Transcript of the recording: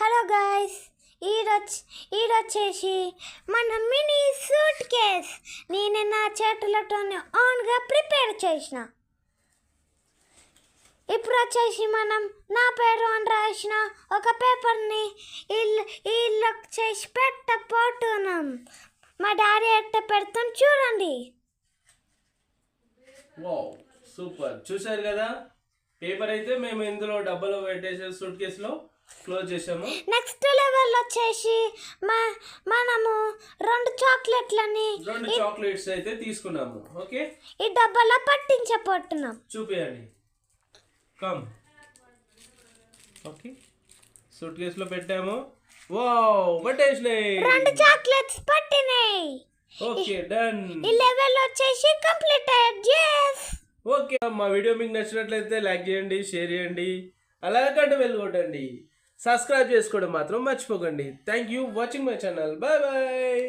Hello guys ఈడొచ్చి ఈడొచ్చేసి మన mini suit case నేను నా చేతులతోనే ఓన్గా ప్రిపేర్ చేసిన. ఇప్పుడు వచ్చేసి మనం నా పేరు అని రాసిన ఒక పేపర్ని ఇల్లు ఇల్లు చేసి పెట్టబోతున్నాం. మా డాడీ ఎట్ట పెడతాం చూడండి. సూపర్ చూశారు కదా? పేపర్ అయితే మేము ఇందులో డబ్బాలో పెట్టేసే సూట్ కేసులో క్లోజ్ చేసాము నెక్స్ట్ లెవెల్ వచ్చేసి మా మనము రెండు చాక్లెట్లని రెండు చాక్లెట్స్ అయితే తీసుకున్నాము. ఓకే? ఈ డబ్బాలో పట్టించబోతున్నాం. చూపియండి. కమ్ ఓకే సూట్ కేసులో పెట్టాము. వావ్ పట్టేసినాయి. రెండు చాక్లెట్స్ పట్టినాయి. ఓకే డన్ ఈ లెవెల్ వచ్చేసి కంప్లీటెడ్ yes ఓకే మా వీడియో మీకు నచ్చినట్లయితే లైక్ చేయండి షేర్ చేయండి అలాగే గంట వెళ్ళుకోటండి సబ్స్క్రైబ్ చేసుకోవడం మాత్రం మర్చిపోకండి. Thank you watching my channel bye bye